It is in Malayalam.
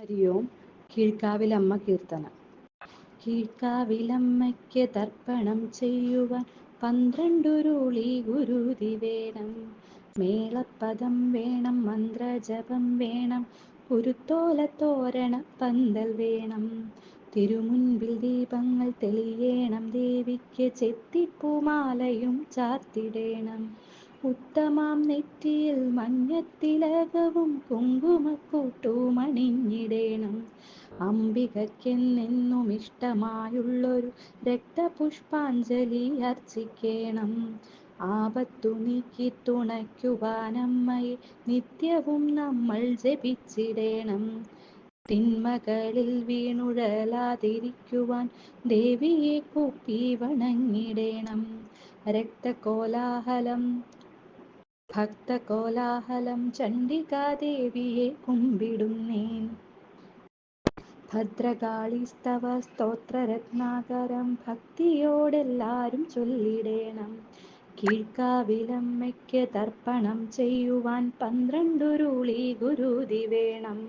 ഹരിയോം കീഴ്ക്കാവിലമ്മ കീർത്തനം. കീഴ്ക്കാവിലമ്മയ്ക്ക് തർപ്പണം ചെയ്യുവാൻ പന്ത്രണ്ടുരുളി ഗുരുതി വേണം മേളപ്പദം വേണം മന്ത്രജപം വേണം കുരുത്തോല തോരണ പന്തൽ വേണം. തിരുമുൻപിൽ ദീപങ്ങൾ തെളിയേണം ദേവിക്ക് ചെത്തിപ്പൂമാലയും ചാർത്തിടേണം. ഉത്തമാം നെറ്റിയിൽ മഞ്ഞത്തിലകവും കുങ്കുമക്കൂട്ടും അണിഞ്ഞിടേണം അംബികയ്ക്കെന്നെന്നും ഇഷ്ടമായുള്ളൊരു രക്തപുഷ്പാഞ്ജലി അർച്ചിക്കേണം. ആപത്തു നീക്കി തുണയ്ക്കുവാനമ്മയെ നിത്യവും നമ്മൾ ജപിച്ചിടേണം. തിന്മകളിൽ വീണുഴലാതിരിക്കുവാൻ ദേവിയെ കൂപ്പി വണങ്ങിടേണം. രക്തകോലാഹലം ഭക്തകോലാഹലം ചണ്ഡികാദേവിയെ കുമ്പിടുന്നേൻ. ഭദ്രകാളീസ്തവ സ്തോത്രരത്നാകരം ഭക്തിയോടെല്ലാരും ചൊല്ലിടേണം. കീഴ്ക്കാവിലമ്മയ്ക്ക് തർപ്പണം ചെയ്യുവാൻ പന്ത്രണ്ടുരുളി ഗുരുതി വേണം.